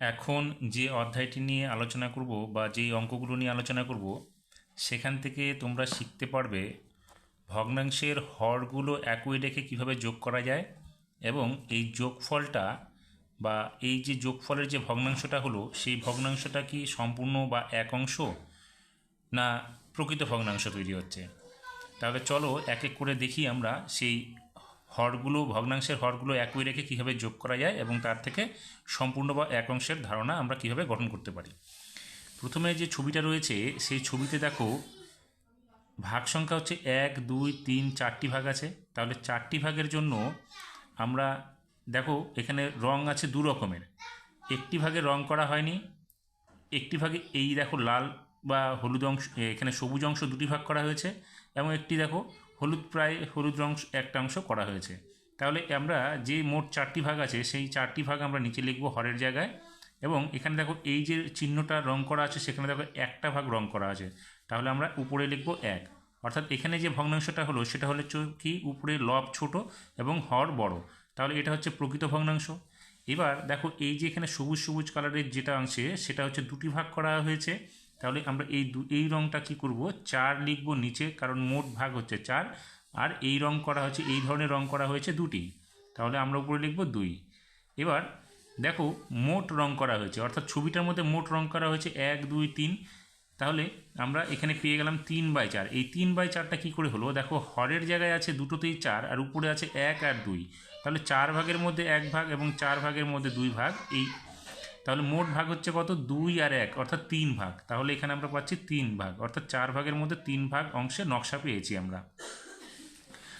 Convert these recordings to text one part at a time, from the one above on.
এখন যে অধ্যায়টি নিয়ে আলোচনা করব বা যেই অঙ্কগুলো নিয়ে আলোচনা করব, সেখান থেকে তোমরা শিখতে পারবে ভগ্নাংশের হরগুলো একই রেখে কীভাবে যোগ করা যায় এবং এই যোগফলটা বা এই যে যোগফলের যে ভগ্নাংশটা হলো, সেই ভগ্নাংশটা কি সম্পূর্ণ বা এক অংশ না প্রকৃত ভগ্নাংশ তৈরি হচ্ছে? তাহলে চলো এক এক করে দেখি আমরা সেই হরগুলো, ভগ্নাংশের হরগুলো একই রেখে কীভাবে যোগ করা যায় এবং তার থেকে সম্পূর্ণ বা এক অংশের ধারণা আমরা কীভাবে গঠন করতে পারি? প্রথমে যে ছবিটা রয়েছে, সেই ছবিতে দেখো, ভাগ সংখ্যা হচ্ছে এক, দুই, তিন, চারটি ভাগ আছে। তাহলে চারটি ভাগের জন্য আমরা, দেখো, এখানে রং আছে দু রকমের। একটি ভাগে রং করা হয়নি, একটি ভাগে এই দেখো লাল বা হলুদ অংশ, এখানে সবুজ অংশ দুটি ভাগ করা হয়েছে এবং একটি দেখো হলুদ প্রায় হলুদ অংশ একটা অংশ করা হয়েছে। তাহলে আমরা যে মোট চারটি ভাগ আছে, সেই চারটি ভাগ আমরা নিচে লিখব হরের জায়গায়। এবং এখানে দেখো এই যে চিহ্নটা রং করা আছে, সেখানে দেখো একটা ভাগ রং করা আছে। তাহলে আমরা উপরে লিখব এক। অর্থাৎ এখানে যে ভগ্নাংশটা হলো, সেটা হলো কি? উপরে লব ছোট এবং হর বড়। তাহলে এটা হচ্ছে প্রকৃত ভগ্নাংশ। এবার দেখো এই যে এখানে সবুজ সবুজ কালারের যেটা অংশে, সেটা হচ্ছে দুটি ভাগ করা হয়েছে। তাহলে আমরা এই দু, এই রঙটা কি করব? চার লিখব নিচে, কারণ মোট ভাগ হচ্ছে চার, আর এই রং করা হচ্ছে, এই ধরনের রং করা হয়েছে দুটি। তাহলে আমরা উপরে লিখব দুই। এবার দেখো, মোট রং করা হয়েছে, অর্থাৎ ছবিটার মধ্যে মোট রং করা হয়েছে এক, দুই, তিন। তাহলে আমরা এখানে পেয়ে গেলাম তিন বাই চার। এই তিন বাই চারটা কী করে হলো? দেখো, হরের জায়গায় আছে দুটোতেই চার, আর উপরে আছে এক আর দুই। তাহলে চার ভাগের মধ্যে এক ভাগ এবং চার ভাগের মধ্যে দুই ভাগ, এই তাহলে মোট ভাগ হচ্ছে কত? দুই আর এক, অর্থাৎ তিন ভাগ। তাহলে এখানে আমরা পাচ্ছি তিন ভাগ, অর্থাৎ চার ভাগের মধ্যে তিন ভাগ অংশে নকশা পেয়েছি আমরা।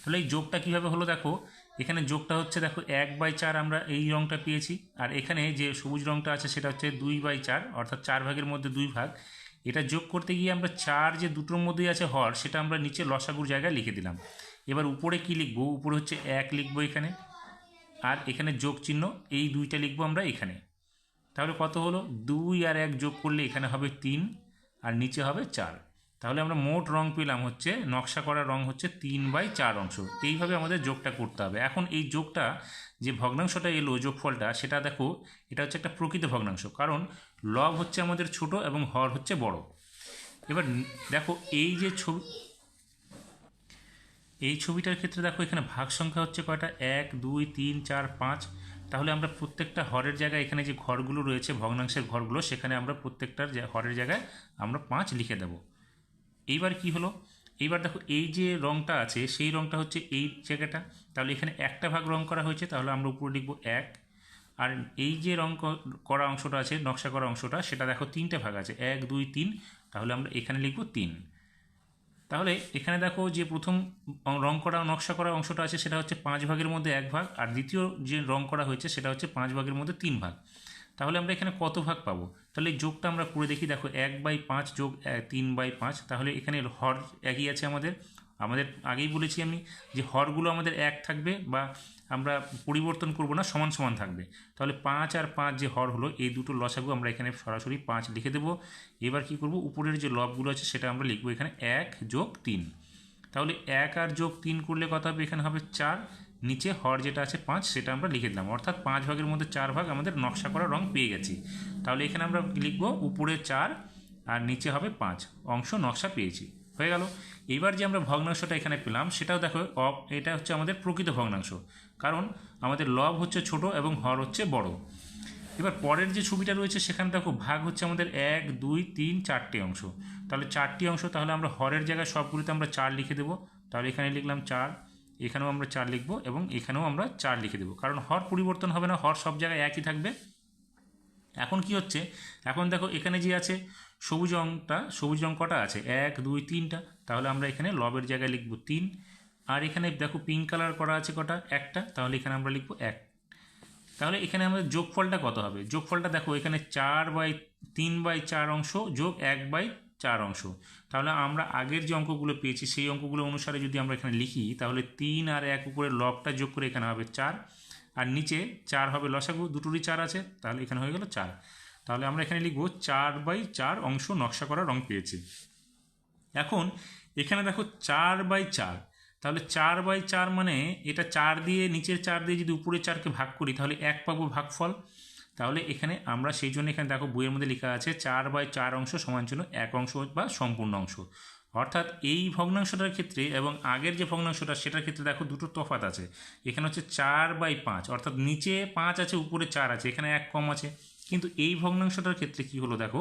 তাহলে এই যোগটা কীভাবে হলো দেখো? এখানে যোগটা হচ্ছে দেখো, এক বাই চার আমরা এই রংটা পেয়েছি, আর এখানে যে সবুজ রংটা আছে সেটা হচ্ছে দুই বাই চার, অর্থাৎ চার ভাগের মধ্যে দুই ভাগ। এটা যোগ করতে গিয়ে আমরা চার যে দুটোর মধ্যেই আছে হর, সেটা আমরা নিচে লসাগুর জায়গায় লিখে দিলাম। এবার উপরে কি লিখব? উপরে হচ্ছে এক লিখব এখানে, আর এখানে যোগ চিহ্ন এই দুইটা লিখব আমরা এখানে। তাহলে কত হলো? দুই আর এক যোগ করলে এখানে হবে তিন, আর নিচে হবে চার। তাহলে আমরা মোট রং পেলাম হচ্ছে, নকশা করা রং হচ্ছে তিন বাই চার অংশ। এইভাবে আমাদের যোগটা করতে হবে। এখন এই যোগটা যে ভগ্নাংশটা এলো, যোগফলটা, সেটা দেখো, এটা হচ্ছে একটা প্রকৃত ভগ্নাংশ। কারণ লব হচ্ছে আমাদের ছোট এবং হর হচ্ছে বড়। এবার দেখো, এই যে ছবি, এই ছবিটার ক্ষেত্রে দেখো, এখানে ভাগ সংখ্যা হচ্ছে কয়টা? এক, দুই, তিন, চার, পাঁচ। তাহলে আমরা প্রত্যেকটা হরের জায়গায় এখানে যে ঘরগুলো রয়েছে, ভগ্নাংশের ঘরগুলো, সেখানে আমরা প্রত্যেকটার হরের জায়গায় আমরা পাঁচ লিখে দেব। এইবার কি হলো? এইবার দেখো, এই যে রংটা আছে, সেই রংটা হচ্ছে এই জায়গাটা। তাহলে এখানে একটা ভাগ রং করা হয়েছে, তাহলে আমরা উপরে লিখব এক। আর এই যে রং করা অংশটা আছে, নকশা করা অংশটা, সেটা দেখো তিনটে ভাগ আছে, এক, দুই, তিন। তাহলে আমরা এখানে লিখব তিন। তাহলে এখানে দেখো যে প্রথম রং করা, নকশা করা অংশটা আছে, সেটা হচ্ছে পাঁচ ভাগের মধ্যে এক ভাগ, আর দ্বিতীয় যে রং করা হয়েছে সেটা হচ্ছে পাঁচ ভাগের মধ্যে তিন ভাগ। তাহলে আমরা এখানে কত ভাগ পাবো? তাহলে যোগটা আমরা করে দেখি, দেখো এক বাই পাঁচ যোগ তিন বাই পাঁচ, তাহলে এখানে হর একই আছে আমাদের। আমাদের আগেই বলেছি আমি যে হরগুলো আমাদের এক থাকবে বা আমরা পরিবর্তন করব না, সমান সমান থাকবে। তাহলে পাঁচ আর পাঁচ যে হর হলো, এই দুটো লসাগু আমরা এখানে সরাসরি পাঁচ লিখে দেবো। এবার কি করব? উপরের যে লবগুলো আছে, সেটা আমরা লিখব এখানে এক যোগ তিন। তাহলে এক আর যোগ তিন করলে কত হবে? এখানে হবে চার। নিচে হর যেটা আছে পাঁচ, সেটা আমরা লিখে দিলাম। অর্থাৎ পাঁচ ভাগের মধ্যে চার ভাগ আমাদের নকশা করা রং পেয়ে গেছি। তাহলে এখানে আমরা লিখব উপরে চার আর নিচে হবে পাঁচ। অংশ নকশা পেয়েছি। হয়ে গেল। এবার যে আমরা ভগ্নাংশটা এখানে পেলাম, সেটাও দেখো এটা হচ্ছে আমাদের প্রকৃত ভগ্নাংশ। কারণ আমাদের লব হচ্ছে ছোট এবং হর হচ্ছে বড়। এবার পরের যে ছবিটা রয়েছে, সেখানে দেখো ভাগ হচ্ছে আমাদের এক, দুই, তিন, চারটি অংশ। তাহলে চারটি অংশ, তাহলে আমরা হরের জায়গায় সবগুলিতে আমরা চার লিখে দেবো। তাহলে এখানে লিখলাম চার, এখানেও আমরা চার লিখব এবং এখানেও আমরা চার লিখে দেবো। কারণ হর পরিবর্তন হবে না, হর সব জায়গায় একই থাকবে। এখন কি হচ্ছে? এখন দেখো এখানে যে আছে সবুজ রংটা সবুজ রং কটা আছে? এক, দুই, তিনটা। তাহলে আমরা এখানে লবের জায়গায় লিখব তিন। আর এখানে দেখো পিঙ্ক কালার করা আছে কটা? একটা। তাহলে এখানে আমরা লিখব এক। তাহলে এখানে আমাদের যোগফলটা কত হবে? যোগফলটা দেখো, এখানে চার বাই তিন বাই চার অংশ যোগ এক বাই চার অংশ। তাহলে আমরা আগের যে অঙ্কগুলো পেয়েছি, সেই অঙ্কগুলো অনুসারে যদি আমরা এখানে লিখি, তাহলে তিন আর এক উপরে লবটা যোগ করে এখানে হবে চার। আর নিচে চার হবে লসাগু, দুটোরই চার আছে। তাহলে এখানে হয়ে গেল চার। তাহলে আমরা এখানে লিখব চার বাই চার অংশ নকশা করা রং পেয়েছি। এখন এখানে দেখো চার বাই চার। তাহলে চার বাই চার মানে এটা চার দিয়ে, নিচের চার দিয়ে যদি উপরের চারকে ভাগ করি, তাহলে এক পাবো ভাগফল। তাহলে এখানে আমরা সেই জন্য এখানে দেখো বইয়ের মধ্যে লেখা আছে চার বাই চার অংশ সমান চিহ্ন, এক অংশ বা সম্পূর্ণ অংশ। অর্থাৎ এই ভগ্নাংশটার ক্ষেত্রে এবং আগের যে ভগ্নাংশটা, সেটার ক্ষেত্রে দেখো দুটো তফাত আছে। এখানে হচ্ছে চার বাই পাঁচ, অর্থাৎ নিচে পাঁচ আছে, উপরে চার আছে। এখানে এক কম আছে। কিন্তু এই ভগ্নাংশটার ক্ষেত্রে কি হলো দেখো,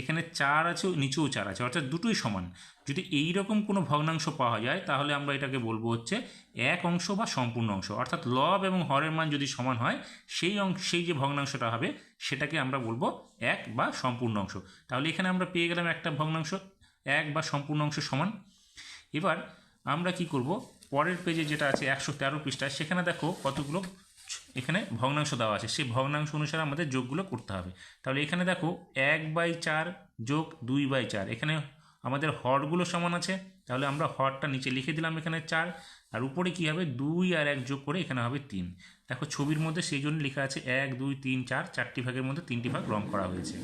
এখানে চার আছে, নিচেও চার আছে, অর্থাৎ দুটোই সমান। যদি এই রকম কোনো ভগ্নাংশ পাওয়া যায়, তাহলে আমরা এটাকে বলব হচ্ছে এক অংশ বা সম্পূর্ণ অংশ। অর্থাৎ লব এবং হরের মান যদি সমান হয়, সেই অংশ সেই যে ভগ্নাংশটা হবে, সেটাকে আমরা বলব এক বা সম্পূর্ণ অংশ। তাহলে এখানে আমরা পেয়ে গেলাম একটা ভগ্নাংশ, এক বা সম্পূর্ণ অংশ সমান। এবার আমরা কি করব, পরের পেজে যেটা আছে একশো তেরো পৃষ্ঠায় সেখানে দেখো কতগুলো এখানে ভগ্নাংশ দেওয়া আছে। সেই ভগ্নাংশ অনুসারে আমাদের যোগগুলো করতে হবে। তাহলে এখানে দেখো এক বাই চার যোগ দুই বাই চার। এখানে আমাদের হরগুলো সমান আছে। তাহলে আমরা হরটা নিচে লিখে দিলাম এখানে চার। আর উপরে কী হবে? দুই আর এক যোগ করে এখানে হবে তিন। দেখো ছবির মধ্যে সেই জন্য লেখা আছে এক, দুই, তিন, চার। চারটি ভাগের মধ্যে তিনটি ভাগ রং করা হয়েছে।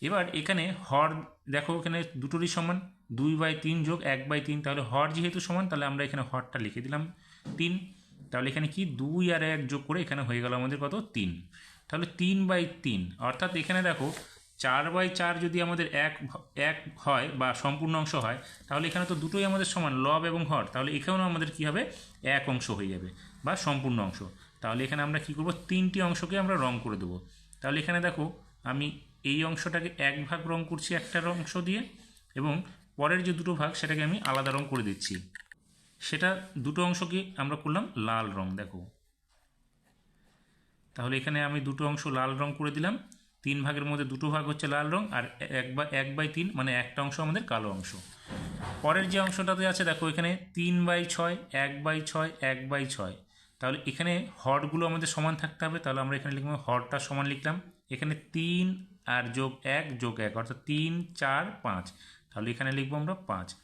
এবার এখানে হর দেখো এখানে দুটোরই সমান। দুই বাই তিন যোগ এক বাই তিন। তাহলে হর যেহেতু সমান, তাহলে আমরা এখানে হরটা লিখে দিলাম তিন। তাহলে এখানে কি? দুই আর এক যোগ করে এখানে হয়ে গেল আমাদের কত? তিন। তাহলে তিন বাই তিন। অর্থাৎ এখানে দেখো, চার বাই চার যদি আমাদের এক এক হয় বা সম্পূর্ণ অংশ হয়, তাহলে এখানে তো দুটোই আমাদের সমান, লব এবং হর। তাহলে এখানেও আমাদের কি হবে? এক অংশ হয়ে যাবে বা সম্পূর্ণ অংশ। তাহলে এখানে আমরা কি করব? তিনটি অংশকে আমরা রং করে দেবো। তাহলে এখানে দেখো, আমি এই অংশটাকে এক ভাগ রং করছি একটা অংশ দিয়ে, এবং পরের যে দুটো ভাগ, সেটাকে আমি আলাদা রং করে দিচ্ছি। সেটা দুটো অংশকে আমরা করলাম লাল রং, দেখো। তাহলে এখানে আমি দুটো অংশ লাল রং করে দিলাম। তিন ভাগের মধ্যে দুটো ভাগ হচ্ছে লাল রং, আর এক বা, এক বাই তিন মানে একটা অংশ আমাদের কালো অংশ। পরের যে অংশটাতে আছে, দেখো এখানে তিন বাই ছয়, এক বাই ছয়, এক বাই ছয়। তাহলে এখানে হরগুলো আমাদের সমান থাকতে হবে। তাহলে আমরা এখানে লিখলাম হরটা সমান লিখলাম। এখানে তিন আর যোগ এক যোগ এক, অর্থাৎ তিন, চার, পাঁচ। তাহলে এখানে লিখব আমরা পাঁচ।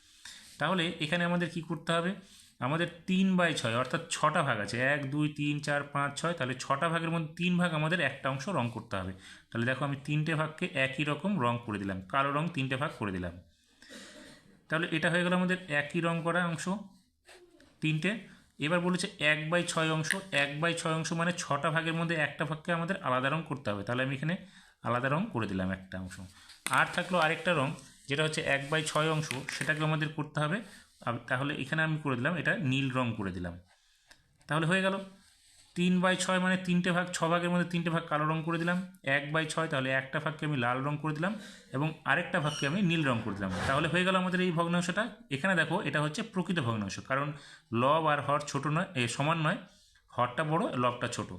তাহলে এখানে আমাদের কি করতে হবে? আমাদের তিন বাই ছয়, অর্থাৎ ছটা ভাগ আছে। এক, দুই, তিন, চার, পাঁচ, ছয়, তাহলে ছটা ভাগের মধ্যে তিন ভাগ আমাদের একটা অংশ রং করতে হবে। তাহলে দেখো আমি তিনটে ভাগকে একই রকম রং করে দিলাম। কালো রং তিনটে ভাগ করে দিলাম। তাহলে এটা হয়ে গেল আমাদের একই রং করা অংশ, তিনটে। এবার বলেছে এক বাই ছয় অংশ, এক বাই ছয় অংশ মানে ছটা ভাগের মধ্যে একটা ভাগকে আমাদের আলাদা রং করতে হবে। তাহলে আমি এখানে আলাদা রং করে দিলাম একটা অংশ। আর থাকল আরেকটা রং যেটা হচ্ছে এক বাই ছয় অংশ, সেটাকে আমাদের করতে হবে। তাহলে এখানে আমি করে দিলাম, এটা নীল রং করে দিলাম। তাহলে হয়ে গেল। তিন বাই ছয় মানে তিনটে ভাগ, ছ ভাগের মধ্যে তিনটে ভাগ কালো রং করে দিলাম। এক বাই ছয়, তাহলে একটা ভাগকে আমি লাল রং করে দিলাম এবং আরেকটা ভাগকে আমি নীল রং করে দিলাম। তাহলে হয়ে গেল আমাদের এই ভগ্নাংশটা। এখানে দেখো, এটা হচ্ছে প্রকৃত ভগ্নাংশ, কারণ লব আর হর ছোট নয় সমান নয়। হরটা বড়, লবটা ছোট।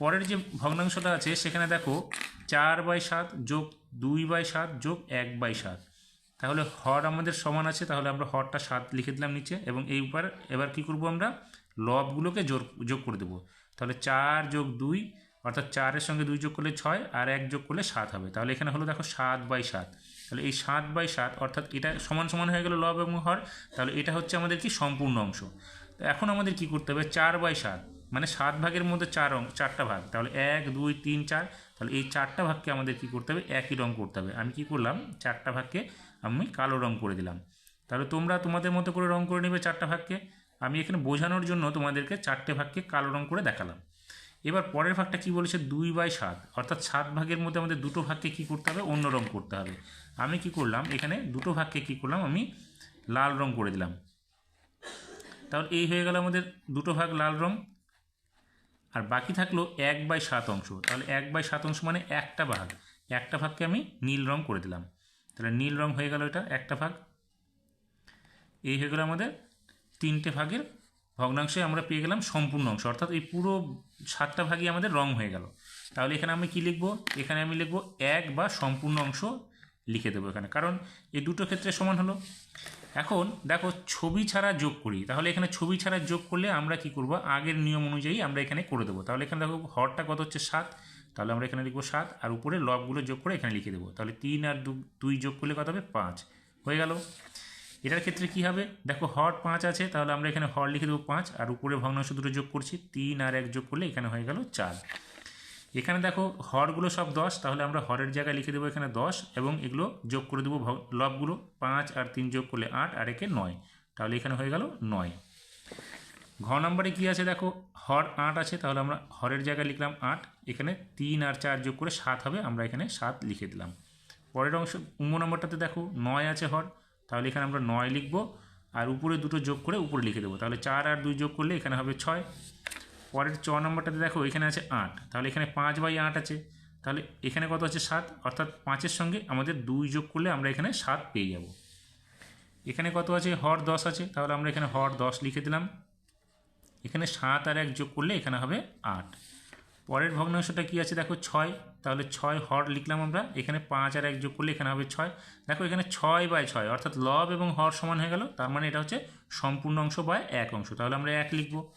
পরের যে ভগ্নাংশটা আছে, সেখানে দেখো চার বাই সাত যোগ দুই বাই সাত যোগ এক বাই সাত। তাহলে হর আমাদের সমান আছে, তাহলে আমরা হরটা সাত লিখে দিলাম নিচে, এবং এই উপর এবার কি করব আমরা? লবগুলোকে জোর, যোগ করে দেবো। তাহলে চার যোগ দুই, অর্থাৎ চারের সঙ্গে দুই যোগ করলে ছয়, আর এক যোগ করলে সাত হবে। তাহলে এখানে হলো দেখো সাত বাই সাত। তাহলে এই সাত বাই সাত, অর্থাৎ এটা সমান সমান হয়ে গেল লব এবং হর, তাহলে এটা হচ্ছে আমাদের কি? সম্পূর্ণ অংশ। তো এখন আমাদের কি করতে হবে? চার বাই সাত মানে সাত ভাগের মধ্যে চার অং, চারটা ভাগ। তাহলে এক, দুই, তিন, চার তাহলে এই চারটা ভাগকে আমাদের কি করতে হবে? একই রং করতে হবে। আমি কি করলাম? চারটা ভাগকে আমি কালো রং করে দিলাম। তাহলে তোমরা তোমাদের মতো করে রং করে নেবে চারটা ভাগকে। আমি এখানে বোঝানোর জন্য তোমাদেরকে চারটে ভাগকে কালো রং করে দেখালাম। এবার পরের ভাগটা কি বলেছে? দুই বাই সাত। অর্থাৎ সাত ভাগের মধ্যে আমাদের দুটো ভাগকে কি করতে হবে? অন্য রং করতে হবে। আমি কি করলাম? এখানে দুটো ভাগকে কি করলাম? আমি লাল রং করে দিলাম। তাহলে এই হয়ে গেল আমাদের দুটো ভাগ লাল রং। আর বাকি থাকল এক বাই সাত অংশ। তাহলে এক বাই সাত অংশ মানে একটা ভাগ। একটা ভাগকে আমি নীল রং করে দিলাম। তাহলে নীল রং হয়ে গেল এটা একটা ভাগ। এই হয়ে গেল আমাদের তিনটে ভাগের ভগ্নাংশে আমরা পেয়ে গেলাম সম্পূর্ণ অংশ। অর্থাৎ এই পুরো সাতটা ভাগই আমাদের রং হয়ে গেল। তাহলে এখানে আমি কি লিখব? এখানে আমি লিখব এক বা সম্পূর্ণ অংশ লিখে দেবো এখানে। কারণ এই দুটো ক্ষেত্রে সমান হলো। এখন দেখো ছবি ছাড়া যোগ করি, তাহলে এখানে ছবি ছাড়া যোগ করলে আমরা কি করব? আগের নিয়ম অনুযায়ী আমরা এখানে করে দেবো। তাহলে এখানে দেখো হরটা কত হচ্ছে? সাত। তাহলে আমরা এখানে লিখব সাত, আর উপরে লবগুলো যোগ করে এখানে লিখে দেবো। তাহলে তিন আর দুই যোগ করলে কত হবে? পাঁচ। হয়ে গেল। এটার ক্ষেত্রে কি হবে? দেখো হর পাঁচ আছে, তাহলে আমরা এখানে হর লিখে দেবো পাঁচ, আর উপরে ভগ্নাংশ দুটো যোগ করছি। তিন আর এক যোগ করলে এখানে হয়ে গেল চার। এখানে দেখো হরগুলো সব দশ, তাহলে আমরা হরের জায়গায় লিখে দেবো এখানে দশ, এবং এগুলো যোগ করে দেবো লবগুলো পাঁচ আর তিন যোগ করলে আট, আর একে নয়। তাহলে এখানে হয়ে গেল নয়। ঘ নম্বরে কী আছে দেখো? হর আট আছে, তাহলে আমরা হরের জায়গায় লিখলাম আট, এখানে তিন আর চার যোগ করে সাত হবে, আমরা এখানে সাত লিখে দিলাম। পরের অংশ উম্ম নম্বরটাতে দেখো নয় আছে হর, তাহলে এখানে আমরা নয় লিখব, আর উপরে দুটো যোগ করে উপরে লিখে দেবো। তাহলে চার আর দুই যোগ করলে এখানে হবে ছয়। পরের চ নম্বরটাতে দেখো, এখানে আছে আট। তাহলে এখানে পাঁচ বাই আট আছে। তাহলে এখানে কত আছে? সাত। অর্থাৎ পাঁচের সঙ্গে আমাদের দুই যোগ করলে আমরা এখানে সাত পেয়ে যাব। এখানে কত আছে? হর দশ আছে। তাহলে আমরা এখানে হর দশ লিখে দিলাম। এখানে সাত আর এক যোগ করলে এখানে হবে আট। পরের ভগ্নাংশটা কী আছে? দেখো, ছয়। তাহলে ছয় হর লিখলাম আমরা। এখানে পাঁচ আর এক যোগ করলে এখানে হবে ছয়। দেখো, এখানে ছয় বাই ছয়, অর্থাৎ লব এবং হর সমান হয়ে গেল। তার মানে এটা হচ্ছে সম্পূর্ণ অংশ বা এক অংশ। তাহলে আমরা এক লিখব।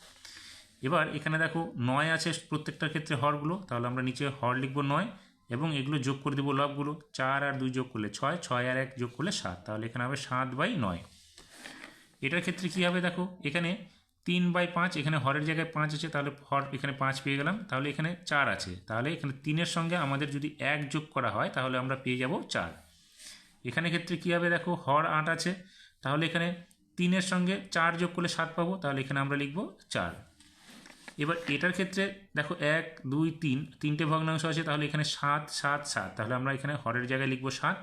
এবার এখানে দেখো নয় আছে প্রত্যেকটার ক্ষেত্রে হরগুলো, তাহলে আমরা নিচে হর লিখব নয়, এবং এগুলো যোগ করে দেবো লবগুলো। চার আর দুই যোগ করলে ছয় ছয় আর এক যোগ করলে সাত, তাহলে এখানে হবে সাত বাই নয়। এটার ক্ষেত্রে কী হবে দেখো, এখানে তিন বাই পাঁচ, এখানে হরের জায়গায় পাঁচ আছে, তাহলে হর এখানে পাঁচ পেয়ে গেলাম, তাহলে এখানে চার আছে। তাহলে এখানে তিনের সঙ্গে আমাদের যদি এক যোগ করা হয়, তাহলে আমরা পেয়ে যাব চার। এখানে ক্ষেত্রে কী হবে দেখো, হর আট আছে, তাহলে এখানে তিনের সঙ্গে চার যোগ করলে সাত পাবো, তাহলে এখানে আমরা লিখব চার। এবার এটার ক্ষেত্রে দেখো এক, দুই, তিন, তিনটে ভগ্নাংশ আছে, তাহলে এখানে সাত সাত সাত। তাহলে আমরা এখানে হরের জায়গায় লিখব সাত,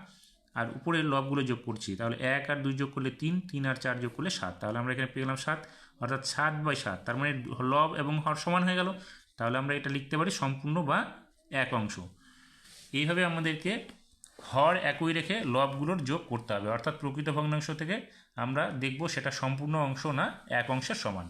আর উপরের লবগুলো যোগ করছি। তাহলে এক আর দুই যোগ করলে তিন তিন আর চার যোগ করলে সাত। তাহলে আমরা এখানে পেয়ে গেলাম সাত, অর্থাৎ সাত বাই সাত। তার মানে লব এবং হর সমান হয়ে গেল। তাহলে আমরা এটা লিখতে পারি সম্পূর্ণ বা এক অংশ। এইভাবে আমাদেরকে হর একই রেখে লবগুলোর যোগ করতে হবে। অর্থাৎ প্রকৃত ভগ্নাংশ থেকে আমরা দেখব সেটা সম্পূর্ণ অংশ না, এক অংশের সমান।